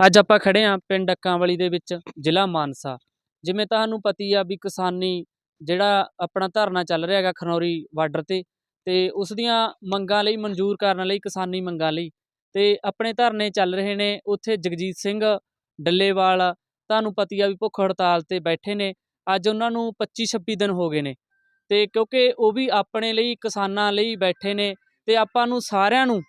ਅੱਜ ਆਪਾਂ ਖੜੇ ਆਂ ਪਿੰਡ ਅੱਕਾਂਵਾਲੀ ਦੇ ਵਿੱਚ, ਜ਼ਿਲ੍ਹਾ ਮਾਨਸਾ। ਜਿਵੇਂ ਤੁਹਾਨੂੰ ਪਤੀ ਆ ਵੀ ਕਿਸਾਨੀ ਜਿਹੜਾ ਆਪਣਾ ਧਰਨਾ ਚੱਲ ਰਿਹਾ ਹੈਗਾ ਖਨੌਰੀ ਬਾਰਡਰ ਤੇ ਤੇ ਉਸ ਦੀਆਂ ਮੰਗਾਂ ਲਈ, ਮਨਜ਼ੂਰ ਕਰਨ ਲਈ, ਕਿਸਾਨੀ ਮੰਗਾਂ ਲਈ। ਤੇ ਆਪਣੇ ਧਰਨੇ ਚੱਲ ਰਹੇ ਨੇ, ਉੱਥੇ ਜਗਜੀਤ ਸਿੰਘ ਡੱਲੇਵਾਲ, ਤੁਹਾਨੂੰ ਪਤੀ ਆ ਵੀ ਭੁੱਖ ਹੜਤਾਲ ਤੇ ਬੈਠੇ ਨੇ। ਅੱਜ ਉਹਨਾਂ ਨੂੰ 25 26 ਦਿਨ ਹੋ ਗਏ ਨੇ। ਤੇ ਕਿਉਂਕਿ ਉਹ ਵੀ ਆਪਣੇ ਲਈ ਕਿਸਾਨਾਂ ਲਈ ਬੈਠੇ ਨੇ, ਤੇ ਆਪਾਂ ਨੂੰ ਸਾਰਿਆਂ ਨੂੰ,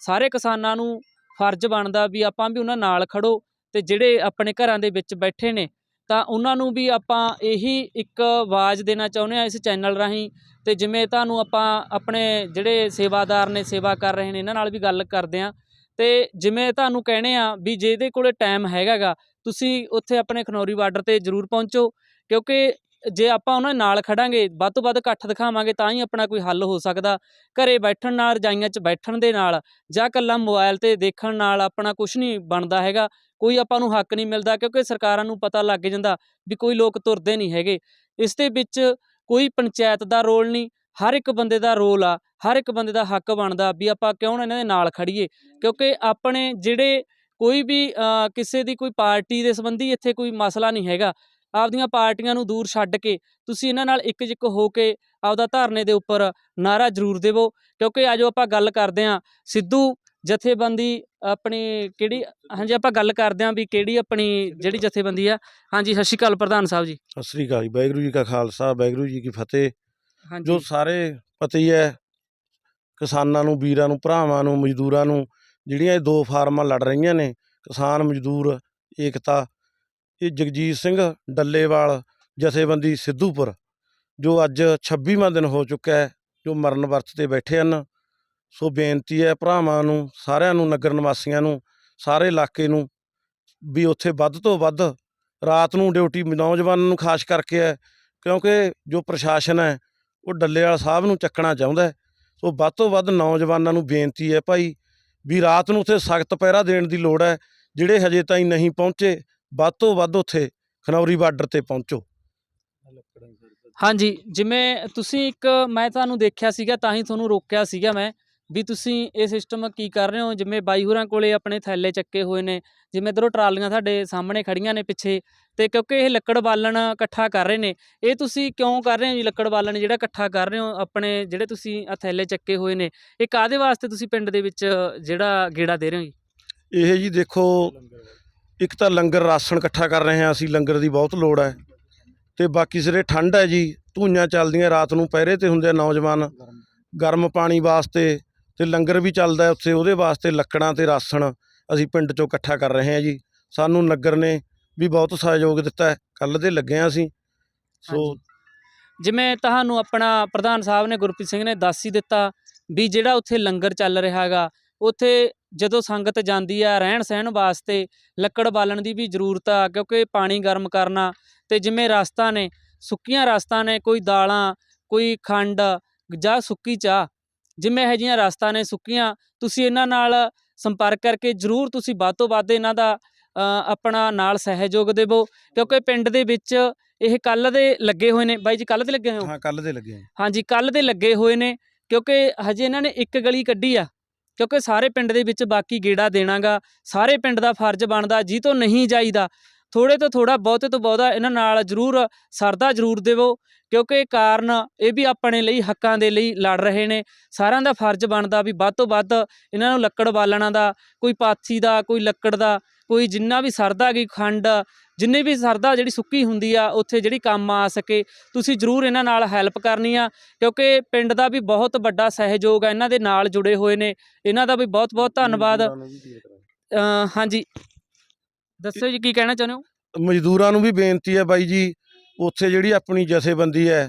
ਸਾਰੇ ਕਿਸਾਨਾਂ ਨੂੰ ਫਰਜ਼ ਬਣਦਾ ਵੀ ਆਪਾਂ ਵੀ ਉਹਨਾਂ ਨਾਲ ਖੜੋ ਤੇ ਜਿਹੜੇ ਆਪਣੇ ਘਰਾਂ ਦੇ ਵਿੱਚ ਬੈਠੇ ਨੇ, ਤਾਂ ਉਹਨਾਂ ਨੂੰ ਵੀ ਆਪਾਂ ਇਹੀ ਇੱਕ ਆਵਾਜ਼ ਦੇਣਾ ਚਾਹੁੰਦੇ ਆ ਇਸ ਚੈਨਲ ਰਾਹੀਂ ਤੇ ਜਿਵੇਂ ਤੁਹਾਨੂੰ ਆਪਾਂ ਆਪਣੇ ਜਿਹੜੇ ਸੇਵਾਦਾਰ ਨੇ, ਸੇਵਾ ਕਰ ਰਹੇ ਨੇ, ਇਹਨਾਂ ਨਾਲ ਵੀ ਗੱਲ ਕਰਦੇ ਆ ਤੇ ਜਿਵੇਂ ਤੁਹਾਨੂੰ ਕਹਿਣੇ ਆ ਵੀ ਜਿਹਦੇ ਕੋਲੇ ਟਾਈਮ ਹੈਗਾਗਾ ਤੁਸੀਂ ਉੱਥੇ ਆਪਣੇ ਖਨੌਰੀ ਬਾਰਡਰ ਤੇ ਜ਼ਰੂਰ ਪਹੁੰਚੋ ਕਿਉਂਕਿ ਜੇ ਆਪਾਂ ਉਹਨਾਂ ਨਾਲ ਖੜਾਂਗੇ, ਵੱਧ ਤੋਂ ਵੱਧ ਇਕੱਠ ਦਿਖਾਵਾਂਗੇ, ਤਾਂ ਹੀ ਆਪਣਾ ਕੋਈ ਹੱਲ ਹੋ ਸਕਦਾ। ਘਰੇ ਬੈਠਣ ਨਾਲ, ਰਜਾਈਆਂ 'ਚ ਬੈਠਣ ਦੇ ਨਾਲ, ਜਾਂ ਇਕੱਲਾ ਮੋਬਾਈਲ ਤੇ ਦੇਖਣ ਨਾਲ ਆਪਣਾ ਕੁਝ ਨਹੀਂ ਬਣਦਾ ਹੈਗਾ। ਕੋਈ ਆਪਾਂ ਨੂੰ ਹੱਕ ਨਹੀਂ ਮਿਲਦਾ, ਕਿਉਂਕਿ ਸਰਕਾਰਾਂ ਨੂੰ ਪਤਾ ਲੱਗ ਜਾਂਦਾ ਵੀ ਕੋਈ ਲੋਕ ਤੁਰਦੇ ਨਹੀਂ ਹੈਗੇ। ਇਸ ਦੇ ਵਿੱਚ ਕੋਈ ਪੰਚਾਇਤ ਦਾ ਰੋਲ ਨਹੀਂ, ਹਰ ਇੱਕ ਬੰਦੇ ਦਾ ਰੋਲ ਆ, ਹਰ ਇੱਕ ਬੰਦੇ ਦਾ ਹੱਕ ਬਣਦਾ ਵੀ ਆਪਾਂ ਕਿਉਂ ਨਾ ਇਹਨਾਂ ਦੇ ਨਾਲ ਖੜੀਏ। ਕਿਉਂਕਿ ਆਪਣੇ ਜਿਹੜੇ ਕੋਈ ਵੀ ਕਿਸੇ ਦੀ ਕੋਈ ਪਾਰਟੀ ਦੇ ਸੰਬੰਧੀ ਇੱਥੇ ਕੋਈ ਮਸਲਾ ਨਹੀਂ ਹੈਗਾ। ਆਪਦੀਆਂ ਪਾਰਟੀਆਂ ਨੂੰ ਦੂਰ ਛੱਡ ਕੇ ਤੁਸੀਂ ਇਹਨਾਂ ਨਾਲ ਇੱਕਜਿੱਕ ਹੋ ਕੇ ਆਪਦਾ ਧਰਨੇ ਦੇ ਉੱਪਰ ਨਾਰਾ ਜ਼ਰੂਰ ਦੇਵੋ। ਕਿਉਂਕਿ ਆਜੋ ਆਪਾਂ ਗੱਲ ਕਰਦੇ ਹਾਂ ਸਿੱਧੂ ਜਥੇਬੰਦੀ ਆਪਣੀ ਕਿਹੜੀ ਹਾਂਜੀ ਆਪਾਂ ਗੱਲ ਕਰਦੇ ਹਾਂ ਵੀ ਕਿਹੜੀ ਆਪਣੀ ਜਿਹੜੀ ਜਥੇਬੰਦੀ ਆ। ਹਾਂਜੀ ਸਤਿ ਸ਼੍ਰੀ ਅਕਾਲ ਪ੍ਰਧਾਨ ਸਾਹਿਬ ਜੀ। ਸਤਿ ਸ੍ਰੀ ਅਕਾਲ ਜੀ ਵਾਹਿਗੁਰੂ ਜੀ ਕਾ ਖਾਲਸਾ ਵਾਹਿਗੁਰੂ ਜੀ ਕੀ ਫਤਿਹ। ਜੋ ਸਾਰੇ ਪਤਾ ਹੀ ਹੈ ਕਿਸਾਨਾਂ ਨੂੰ ਵੀਰਾਂ ਨੂੰ ਭਰਾਵਾਂ ਨੂੰ ਮਜ਼ਦੂਰਾਂ ਨੂੰ ਜਿਹੜੀਆਂ ਇਹ ਦੋ ਫਾਰਮਾਂ ਲੜ ਰਹੀਆਂ ਨੇ ਕਿਸਾਨ ਮਜ਼ਦੂਰ ਏਕਤਾ ਇਹ ਜਗਜੀਤ ਸਿੰਘ ਡੱਲੇਵਾਲ, ਜਥੇਬੰਦੀ ਸਿੱਧੂਪੁਰ, ਜੋ ਅੱਜ 26ਵਾਂ ਦਿਨ ਹੋ ਚੁੱਕਾ ਹੈ, ਜੋ ਮਰਨ ਵਰਤ ਤੇ ਬੈਠੇ ਹਨ। ਸੋ ਬੇਨਤੀ ਹੈ ਭਰਾਵਾਂ ਨੂੰ, ਸਾਰਿਆਂ ਨੂੰ, ਨਗਰ ਨਿਵਾਸੀਆਂ ਨੂੰ, ਸਾਰੇ ਇਲਾਕੇ ਨੂੰ ਵੀ ਉੱਥੇ ਵੱਧ ਤੋਂ ਵੱਧ ਰਾਤ ਨੂੰ ਡਿਊਟੀ ਨੌਜਵਾਨਾਂ ਨੂੰ ਖਾਸ ਕਰਕੇ ਹੈ, ਕਿਉਂਕਿ ਜੋ ਪ੍ਰਸ਼ਾਸਨ ਹੈ, ਉਹ ਡੱਲੇਵਾਲ ਸਾਹਿਬ ਨੂੰ ਚੱਕਣਾ ਚਾਹੁੰਦਾ ਸੋ ਵੱਧ ਤੋਂ ਵੱਧ ਨੌਜਵਾਨਾਂ ਨੂੰ ਬੇਨਤੀ ਹੈ ਭਾਈ ਵੀ ਰਾਤ ਨੂੰ ਉੱਥੇ ਸਖਤ ਪਹਿਰਾ ਦੇਣ ਦੀ ਲੋੜ ਹੈ, ਜਿਹੜੇ ਹਜੇ ਤਾਈਂ ਨਹੀਂ ਪਹੁੰਚੇ ਵੱਧ ਤੋਂ ਵੱਧ ਉੱਥੇ ਖਨੌਰੀ ਬਾਰਡਰ ਤੇ ਪਹੁੰਚੋ। ਹਾਂਜੀ ਜਿਵੇਂ ਤੁਸੀਂ ਇੱਕ ਮੈਂ ਤੁਹਾਨੂੰ ਦੇਖਿਆ ਸੀਗਾ ਤਾਂ ਹੀ ਤੁਹਾਨੂੰ ਰੋਕਿਆ ਸੀਗਾ ਮੈਂ ਵੀ ਤੁਸੀਂ ਇਹ ਸਿਸਟਮ ਕੀ ਕਰ ਰਹੇ ਹੋ? ਜਿਵੇਂ ਬਾਈ ਹੋਰਾਂ ਕੋਲੇ ਆਪਣੇ ਥੈਲੇ ਚੱਕੇ ਹੋਏ ਨੇ ਜਿਵੇਂ ਇੱਧਰੋਂ ਟਰਾਲੀਆਂ ਤੁਹਾਡੇ ਸਾਹਮਣੇ ਖੜੀਆਂ ਨੇ ਪਿੱਛੇ ਤੇ ਕਿਉਂਕਿ ਇਹ ਲੱਕੜ ਬਾਲਣ ਇਕੱਠਾ ਕਰ ਰਹੇ ਨੇ ਇਹ ਤੁਸੀਂ ਕਿਉਂ ਕਰ ਰਹੇ ਹੋ ਜੀ ਲੱਕੜ ਬਾਲਣ ਜਿਹੜਾ ਇਕੱਠਾ ਕਰ ਰਹੇ ਹੋ ਆਪਣੇ ਜਿਹੜੇ ਤੁਸੀਂ ਆਹ ਥੈਲੇ ਚੱਕੇ ਹੋਏ ਨੇ ਇਹ ਕਾਦੇ ਵਾਸਤੇ ਤੁਸੀਂ ਪਿੰਡ ਦੇ ਵਿੱਚ ਜਿਹੜਾ ਗੇੜਾ ਦੇ ਰਹੇ ਹੋ ਜੀ? ਇਹ ਜੀ ਦੇਖੋ ਇੱਕ ਤਾਂ ਲੰਗਰ ਰਾਸ਼ਨ ਇਕੱਠਾ ਕਰ ਰਹੇ ਹਾਂ ਅਸੀਂ, ਲੰਗਰ ਦੀ ਬਹੁਤ ਲੋੜ ਹੈ। ਤੇ ਬਾਕੀ ਸਿਰੇ ਠੰਡ ਹੈ ਜੀ, ਧੂਈਆਂ ਚੱਲਦੀਆਂ ਰਾਤ ਨੂੰ ਪਹਿਰੇ ਤੇ ਹੁੰਦੇ ਆ ਨੌਜਵਾਨ। ਗਰਮ ਪਾਣੀ ਵਾਸਤੇ ਤੇ ਲੰਗਰ ਵੀ ਚੱਲਦਾ ਉੱਥੇ, ਉਹਦੇ ਵਾਸਤੇ ਲੱਕੜਾਂ ਤੇ ਰਾਸ਼ਨ ਅਸੀਂ ਪਿੰਡ ਚੋਂ ਇਕੱਠਾ ਕਰ ਰਹੇ ਹਾਂ ਜੀ। ਸਾਨੂੰ ਨਗਰ ਨੇ ਵੀ ਬਹੁਤ ਸਹਿਯੋਗ ਦਿੱਤਾ ਕੱਲ ਦੇ ਲੱਗੇ ਹਾਂ ਅਸੀਂ। ਸੋ ਜਿਵੇਂ ਤੁਹਾਨੂੰ ਆਪਣਾ ਪ੍ਰਧਾਨ ਸਾਹਿਬ ਨੇ ਗੁਰਪ੍ਰੀਤ ਸਿੰਘ ਨੇ ਦੱਸ ਹੀ ਦਿੱਤਾ ਵੀ ਜਿਹੜਾ ਉੱਥੇ ਲੰਗਰ ਚੱਲ ਰਿਹਾ ਹੈਗਾ ਉੱਥੇ ਜਦੋਂ ਸੰਗਤ ਜਾਂਦੀ ਆ ਰਹਿਣ ਸਹਿਣ ਵਾਸਤੇ ਲੱਕੜ ਬਾਲਣ ਦੀ ਵੀ ਜ਼ਰੂਰਤ ਆ ਕਿਉਂਕਿ ਪਾਣੀ ਗਰਮ ਕਰਨਾ ਤੇ ਜਿਵੇਂ ਰਸਤਾ ਨੇ ਸੁੱਕੀਆਂ ਰਸਤਾ ਨੇ ਕੋਈ ਦਾਲਾਂ ਕੋਈ ਖੰਡ ਜਾਂ ਸੁੱਕੀ ਚਾਹ ਜਿਵੇਂ ਇਹੋ ਜਿਹੀਆਂ ਰਸਤਾ ਨੇ ਸੁੱਕੀਆਂ ਤੁਸੀਂ ਇਹਨਾਂ ਨਾਲ ਸੰਪਰਕ ਕਰਕੇ ਜ਼ਰੂਰ ਤੁਸੀਂ ਵੱਧ ਤੋਂ ਵੱਧ ਇਹਨਾਂ ਦਾ ਆਪਣਾ ਨਾਲ ਸਹਿਯੋਗ ਦੇਵੋ ਕਿਉਂਕਿ ਪਿੰਡ ਦੇ ਵਿੱਚ ਇਹ ਕੱਲ ਦੇ ਲੱਗੇ ਹੋਏ ਨੇ। ਬਾਈ ਜੀ ਕੱਲ ਦੇ ਲੱਗੇ ਹੋਏ ਹੋ? ਹਾਂ ਕੱਲ ਦੇ ਲੱਗੇ ਹਾਂ ਹਾਂਜੀ ਕੱਲ ਦੇ ਲੱਗੇ ਹੋਏ ਨੇ ਕਿਉਂਕਿ ਹਜੇ ਇਹਨਾਂ ਨੇ ਇੱਕ ਗਲੀ ਕੱਢੀ ਆ। ਕਿਉਂਕਿ ਸਾਰੇ ਪਿੰਡ ਦੇ ਵਿੱਚ ਬਾਕੀ ਗੇੜਾ ਦੇਣਾਗਾ, ਸਾਰੇ ਪਿੰਡ ਦਾ ਫਰਜ਼ ਬਣਦਾ, ਜੀ ਤੋਂ ਨਹੀਂ ਜਾਈਦਾ। ਥੋੜੇ ਤੋਂ ਥੋੜਾ ਬਹੁਤੇ ਤੋਂ ਬਹੁਤਾ ਇਹਨਾਂ ਨਾਲ ਜ਼ਰੂਰ ਸਰਦਾ ਜ਼ਰੂਰ ਦੇਵੋ, ਕਿਉਂਕਿ ਕਾਰਨ ਇਹ ਵੀ ਆਪਣੇ ਲਈ ਹੱਕਾਂ ਦੇ ਲਈ ਲੜ ਰਹੇ ਨੇ। ਸਾਰਿਆਂ ਦਾ ਫਰਜ਼ ਬਣਦਾ ਵੀ ਵੱਧ ਤੋਂ ਵੱਧ ਇਹਨਾਂ ਨੂੰ ਲੱਕੜ ਬਾਲਣਾ ਦਾ, ਕੋਈ ਪਾਥੀ ਦਾ, ਕੋਈ ਲੱਕੜ ਦਾ ਕੋਈ ਜਿੰਨਾ ਵੀ ਸਰਦਾ ਗਈ ਖੰਡ ਜਿੰਨੇ ਵੀ ਸਰਦਾ ਜਿਹੜੀ ਸੁੱਕੀ ਹੁੰਦੀ ਆ ਉੱਥੇ ਜਿਹੜੀ ਕੰਮ ਆ ਸਕੇ। ਤੁਸੀਂ ਜ਼ਰੂਰ ਇਹਨਾਂ ਨਾਲ ਹੈਲਪ ਕਰਨੀ ਆ ਕਿਉਂਕਿ ਪਿੰਡ ਦਾ ਵੀ ਬਹੁਤ ਵੱਡਾ ਸਹਿਯੋਗ ਹੈ ਇਹਨਾਂ ਦੇ ਨਾਲ ਜੁੜੇ ਹੋਏ ਨੇ। ਇਹਨਾਂ ਦਾ ਵੀ ਬਹੁਤ ਬਹੁਤ ਧੰਨਵਾਦ। ਹਾਂਜੀ। ਦੱਸੋ ਜੀ ਕੀ ਕਹਿਣਾ ਚਾਹੁੰਦੇ ਹੋ? ਮਜ਼ਦੂਰਾਂ ਨੂੰ ਵੀ ਬੇਨਤੀ ਹੈ ਬਾਈ ਜੀ ਉੱਥੇ ਜਿਹੜੀ ਆਪਣੀ ਜਥੇਬੰਦੀ ਹੈ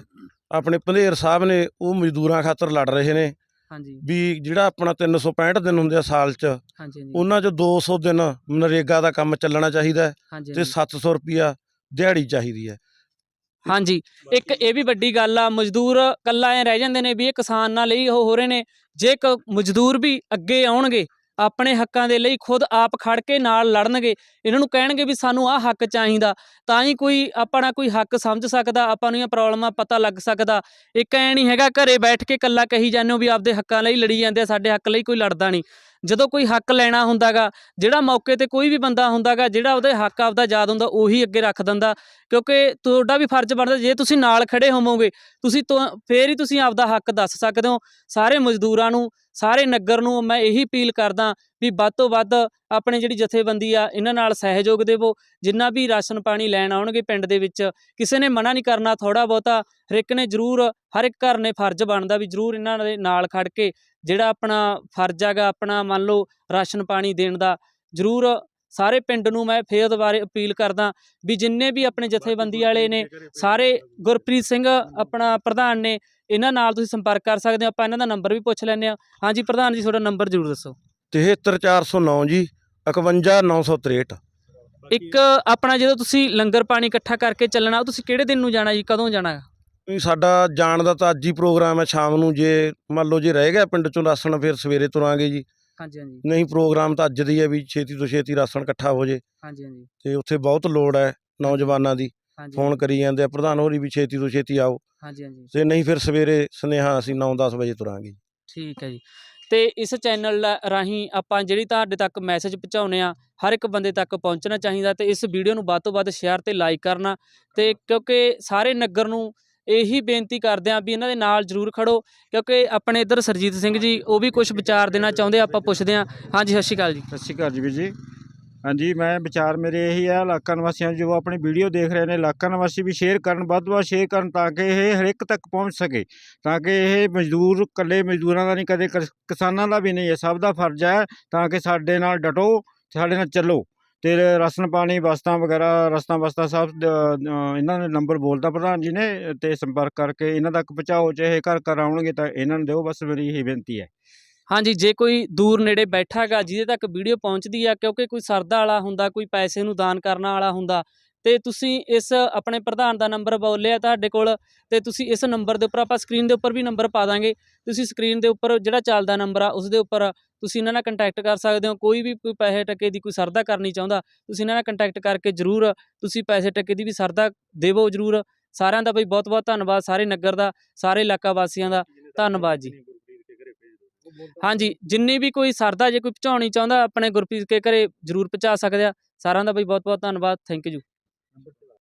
ਆਪਣੇ ਪੰਧੇਰ ਸਾਹਿਬ ਨੇ ਉਹ ਮਜ਼ਦੂਰਾਂ ਖਾਤਰ ਲੜ ਰਹੇ ਨੇ। ਹਾਂਜੀ। ਵੀ ਜਿਹੜਾ ਆਪਣਾ 365 ਦਿਨ ਹੁੰਦੇ ਆ ਸਾਲ 'ਚ ਹਾਂਜੀ ਹਾਂਜੀ। ਉਹਨਾਂ 'ਚ 200 ਦਿਨ ਨਰੇਗਾ ਦਾ ਕੰਮ ਚੱਲਣਾ ਚਾਹੀਦਾ ਹੈ ਹਾਂਜੀ ਤੇ 700 ਰੁਪਿਆ ਦਿਹਾੜੀ ਚਾਹੀਦੀ ਹੈ। ਹਾਂਜੀ ਇੱਕ ਇਹ ਵੀ ਵੱਡੀ ਗੱਲ ਆ ਮਜ਼ਦੂਰ ਕੱਲਾ ਐ ਰਹਿ ਜਾਂਦੇ ਨੇ ਵੀ ਇਹ ਕਿਸਾਨ ਨਾਲ ਲਈ ਉਹ ਹੋ ਰਹੇ ਨੇ ਜੇ ਮਜ਼ਦੂਰ ਵੀ ਅੱਗੇ ਆਉਣਗੇ ਆਪਣੇ ਹੱਕਾਂ ਦੇ ਲਈ ਖੁਦ ਆਪ ਖੜ ਕੇ ਨਾਲ ਲੜਨਗੇ। ਇਹਨਾਂ ਨੂੰ ਕਹਿਣਗੇ ਵੀ ਸਾਨੂੰ ਆਹ ਹੱਕ ਚਾਹੀਦਾ। ਤਾਂ ਹੀ ਕੋਈ ਆਪਣਾ ਕੋਈ ਹੱਕ ਸਮਝ ਸਕਦਾ, ਆਪਾਂ ਨੂੰ ਇਹ ਪ੍ਰੋਬਲਮਾਂ ਪਤਾ ਲੱਗ ਸਕਦਾ। ਇੱਕ ਐ ਨਹੀਂ ਹੈਗਾ ਘਰੇ ਬੈਠ ਕੇ ਇਕੱਲਾ ਕਹੀ ਜਾਂਦੇ ਹੋ ਵੀ ਆਪਦੇ ਹੱਕਾਂ ਲਈ ਲੜੀ ਜਾਂਦੇ ਆ, ਸਾਡੇ ਹੱਕ ਲਈ ਕੋਈ ਲੜਦਾ ਨਹੀਂ। ਜਦੋਂ ਕੋਈ ਹੱਕ ਲੈਣਾ ਹੁੰਦਾਗਾ, ਜਿਹੜਾ ਮੌਕੇ ਤੇ ਕੋਈ ਵੀ ਬੰਦਾ ਹੁੰਦਾਗਾ, ਜਿਹੜਾ ਉਹਦੇ ਹੱਕ ਆਪਦਾ ਯਾਦ ਹੁੰਦਾ, ਉਹੀ ਅੱਗੇ ਰੱਖ ਦਿੰਦਾ। ਕਿਉਂਕਿ ਤੁਹਾਡਾ ਵੀ ਫਰਜ਼ ਬਣਦਾ, ਜੇ ਤੁਸੀਂ ਨਾਲ ਖੜੇ ਹੋਵੋਗੇ, ਤੁਸੀਂ ਤਾਂ, ਫੇਰ ਹੀ ਤੁਸੀਂ ਆਪਦਾ ਹੱਕ ਦੱਸ ਸਕਦੇ ਹੋ। ਸਾਰੇ ਮਜ਼ਦੂਰਾਂ ਨੂੰ ਸਾਰੇ ਨਗਰ ਨੂੰ ਮੈਂ ਇਹੀ ਅਪੀਲ ਕਰਦਾ ਵੀ ਵੱਧ ਤੋਂ ਵੱਧ ਆਪਣੇ ਜਿਹੜੀ ਜਥੇਬੰਦੀ ਆ ਇਹਨਾਂ ਨਾਲ ਸਹਿਯੋਗ ਦੇਵੋ। ਜਿੰਨਾ ਵੀ ਰਾਸ਼ਨ ਪਾਣੀ ਲੈਣ ਆਉਣਗੇ ਪਿੰਡ ਦੇ ਵਿੱਚ ਕਿਸੇ ਨੇ ਮਨਾ ਨਹੀਂ ਕਰਨਾ ਥੋੜਾ ਬਹੁਤਾ। ਹਰ ਇੱਕ ਨੇ ਜ਼ਰੂਰ ਹਰ ਇੱਕ ਘਰ ਨੇ ਫਰਜ਼ ਬਣਦਾ ਵੀ ਜ਼ਰੂਰ ਇਹਨਾਂ ਦੇ ਨਾਲ ਖੜ ਕੇ ਜਿਹੜਾ ਆਪਣਾ ਫਰਜ਼ ਹੈਗਾ ਆਪਣਾ ਮੰਨ ਲਓ ਰਾਸ਼ਨ ਪਾਣੀ ਦੇਣ ਦਾ ਜ਼ਰੂਰ ਸਾਰੇ ਪਿੰਡ ਨੂੰ ਮੈਂ ਫੇਰ ਦੁਬਾਰੇ ਅਪੀਲ ਕਰਦਾ ਵੀ ਜਿੰਨੇ ਵੀ ਆਪਣੇ ਜਥੇਬੰਦੀ ਵਾਲੇ ਨੇ ਸਾਰੇ ਗੁਰਪ੍ਰੀਤ ਸਿੰਘ ਆਪਣਾ ਪ੍ਰਧਾਨ ਨੇ ਇਹਨਾਂ ਨਾਲ ਤੁਸੀਂ ਸੰਪਰਕ ਕਰ ਸਕਦੇ ਹੋ ਆਪਾਂ ਇਹਨਾਂ ਦਾ ਨੰਬਰ ਵੀ ਪੁੱਛ ਲੈਂਦੇ ਆ ਹਾਂਜੀ ਪ੍ਰਧਾਨ ਜੀ ਤੁਹਾਡਾ ਨੰਬਰ ਜ਼ਰੂਰ ਦੱਸੋ। 73409 ਜੀ 51963 ਇੱਕ ਆਪਣਾ ਜਦੋਂ ਤੁਸੀਂ ਲੰਗਰ ਪਾਣੀ ਇਕੱਠਾ ਕਰਕੇ ਚੱਲਣਾ ਉਹ ਤੁਸੀਂ ਕਿਹੜੇ ਦਿਨ ਨੂੰ ਜਾਣਾ ਜੀ ਕਦੋਂ ਜਾਣਾ? ਵੀ ਸਾਡਾ ਜਾਣ ਦਾ ਤਾਂ ਅੱਜ ਹੀ ਪ੍ਰੋਗਰਾਮ ਹੈ ਸ਼ਾਮ ਨੂੰ ਜੇ ਮੰਨ ਲਓ ਜੇ ਰਹਿ ਗਿਆ ਪਿੰਡ ਚੋਂ ਰਾਸ਼ਨ ਫਿਰ ਸਵੇਰੇ ਤੁਰਾਂਗੇ ਜੀ। ਹਾਂਜੀ ਹਾਂਜੀ। ਨਹੀਂ ਪ੍ਰੋਗਰਾਮ ਤਾਂ ਅੱਜ ਦੀ ਹੈ ਵੀ ਛੇਤੀ ਤੋਂ ਛੇਤੀ ਰਾਸ਼ਨ ਇਕੱਠਾ ਹੋ ਜੇ। ਹਾਂਜੀ ਹਾਂਜੀ। ਤੇ ਉੱਥੇ ਬਹੁਤ ਲੋੜ ਹੈ ਨੌਜਵਾਨਾਂ ਦੀ। ਫੋਨ ਕਰੀ ਜਾਂਦੇ ਆ ਪ੍ਰਧਾਨ ਹੋਰੀ ਵੀ ਛੇਤੀ ਤੋਂ ਛੇਤੀ ਆਓ। ਹਾਂਜੀ ਹਾਂਜੀ। ਤੇ ਨਹੀਂ ਫਿਰ ਸਵੇਰੇ ਸੁਨੇਹਾ ਅਸੀਂ 9-10 ਵਜੇ ਤੁਰਾਂਗੇ ਠੀਕ ਹੈ ਜੀ। ਤੇ ਇਸ ਚੈਨਲ ਰਾਹੀਂ ਆਪਾਂ ਜਿਹੜੀ ਤੁਹਾਡੇ ਤੱਕ ਮੈਸੇਜ ਪਹੁੰਚਾਉਨੇ ਆ ਹਰ ਇੱਕ ਬੰਦੇ ਤੱਕ ਪਹੁੰਚਣਾ ਚਾਹੀਦਾ ਤੇ ਇਸ ਵੀਡੀਓ ਨੂੰ ਵੱਧ ਤੋਂ ਵੱਧ ਸ਼ੇਅਰ ਤੇ ਲਾਈਕ ਕਰਨਾ ਤੇ ਕਿਉਂਕਿ ਸਾਰੇ ਨਗਰ ਨੂੰ ਇਹੀ ਬੇਨਤੀ ਕਰਦੇ ਆ ਵੀ ਇਹਨਾਂ ਦੇ ਨਾਲ ਜ਼ਰੂਰ ਖੜੋ ਕਿਉਂਕਿ ਆਪਣੇ ਇੱਧਰ ਸਰਜੀਤ ਸਿੰਘ ਜੀ ਉਹ ਵੀ ਕੁਝ ਵਿਚਾਰ ਦੇਣਾ ਚਾਹੁੰਦੇ ਆ, ਆਪਾਂ ਪੁੱਛਦੇ ਆ। ਹਾਂਜੀ ਸਤਿ ਸ਼੍ਰੀ ਅਕਾਲ ਜੀ। ਸਤਿ ਸ਼੍ਰੀ ਅਕਾਲ ਜੀ ਵੀਰ ਜੀ। ਹਾਂਜੀ, ਮੈਂ ਵਿਚਾਰ ਮੇਰੇ ਇਹੀ ਹੈ ਇਲਾਕਾ ਨਿਵਾਸੀਆਂ ਜੋ ਆਪਣੀ ਵੀਡੀਓ ਦੇਖ ਰਹੇ ਨੇ, ਇਲਾਕਾ ਨਿਵਾਸੀ ਵੀ ਸ਼ੇਅਰ ਕਰਨ, ਵੱਧ ਤੋਂ ਵੱਧ ਸ਼ੇਅਰ ਕਰਨ ਤਾਂ ਕਿ ਇਹ ਹਰ ਇੱਕ ਤੱਕ ਪਹੁੰਚ ਸਕੇ, ਤਾਂ ਕਿ ਇਹ ਮਜ਼ਦੂਰ, ਇਕੱਲੇ ਮਜ਼ਦੂਰਾਂ ਦਾ ਨਹੀਂ, ਕਦੇ ਕਿਸ- ਕਿਸਾਨਾਂ ਦਾ ਵੀ ਨਹੀਂ ਹੈ, ਸਭ ਦਾ ਫਰਜ਼ ਹੈ ਤਾਂ ਕਿ ਸਾਡੇ ਨਾਲ ਡਟੋ, ਸਾਡੇ ਨਾਲ ਚੱਲੋ, ਤੇ ਰਾਸ਼ਨ ਪਾਣੀ, ਵਸਤਾਂ ਵਗੈਰਾ, ਰਸਤਾਂ ਬਸਤਾਂ ਸਭ ਇਹਨਾਂ ਨੇ ਨੰਬਰ ਬੋਲਤਾ ਪ੍ਰਧਾਨ ਜੀ ਨੇ, ਤੇ ਸੰਪਰਕ ਕਰਕੇ ਇਹਨਾਂ ਤੱਕ ਪਹੁੰਚਾਓ, ਚਾਹੇ ਘਰ ਘਰ ਆਉਣਗੇ ਤਾਂ ਇਹਨਾਂ ਨੂੰ ਦਿਓ, ਬਸ ਮੇਰੀ ਇਹੀ ਬੇਨਤੀ ਹੈ। ਹਾਂਜੀ, ਜੇ ਕੋਈ ਦੂਰ ਨੇੜੇ ਬੈਠਾ ਹੈਗਾ, ਜਿਹਦੇ ਤੱਕ ਵੀਡੀਓ ਪਹੁੰਚਦੀ ਆ, ਕਿਉਂਕਿ ਕੋਈ ਸਰਦਾ ਵਾਲਾ ਹੁੰਦਾ, ਕੋਈ ਪੈਸੇ ਨੂੰ ਦਾਨ ਕਰਨ ਵਾਲਾ ਹੁੰਦਾ, ਤੇ ਤੁਸੀਂ ਇਸ ਆਪਣੇ ਪ੍ਰਧਾਨ ਦਾ ਨੰਬਰ ਬੋਲਿਆ ਤੁਹਾਡੇ ਕੋਲ, ਤੇ ਤੁਸੀਂ ਇਸ ਨੰਬਰ ਦੇ ਉੱਪਰ ਆਪਾਂ ਸਕਰੀਨ ਦੇ ਉੱਪਰ ਵੀ ਨੰਬਰ ਪਾ ਦਾਂਗੇ, ਤੁਸੀਂ ਸਕਰੀਨ ਦੇ ਉੱਪਰ ਜਿਹੜਾ ਚੱਲਦਾ ਨੰਬਰ ਆ, ਉਸ ਦੇ ਉੱਪਰ ਤੁਸੀਂ ਇਹਨਾਂ ਨਾਲ ਕੰਟੈਕਟ ਕਰ ਸਕਦੇ ਹੋ, ਕੋਈ ਵੀ ਕੋਈ ਪੈਸੇ ਟੱਕੇ ਦੀ ਕੋਈ ਸਰਦਾ ਕਰਨੀ ਚਾਹੁੰਦਾ, ਤੁਸੀਂ ਇਹਨਾਂ ਨਾਲ ਕੰਟੈਕਟ ਕਰਕੇ ਜਰੂਰ ਤੁਸੀਂ ਪੈਸੇ ਟੱਕੇ ਦੀ ਵੀ ਸਰਦਾ ਦੇਵੋ ਜਰੂਰ, ਸਾਰਿਆਂ ਦਾ ਬਈ ਬਹੁਤ ਬਹੁਤ ਧੰਨਵਾਦ, ਸਾਰੇ ਨਗਰ ਦਾ, ਸਾਰੇ ਇਲਾਕਾ ਵਾਸੀਆਂ ਦਾ, ਧੰਨਵਾਦ ਜੀ। ਹਾਂਜੀ, ਜਿੰਨੀ ਵੀ ਕੋਈ ਸਰਦਾ, ਜੇ ਕੋਈ ਪਹੁੰਚਾਉਣੀ ਚਾਹੁੰਦਾ, ਆਪਣੇ ਗੁਰਪ੍ਰੀਤ ਕੇ ਘਰੇ ਜਰੂਰ ਪਹੁੰਚਾ ਸਕਦੇ ਆ। ਸਾਰਿਆਂ ਦਾ ਬਈ ਬਹੁਤ ਬਹੁਤ ਧੰਨਵਾਦ ਥੈਂਕ ਯੂ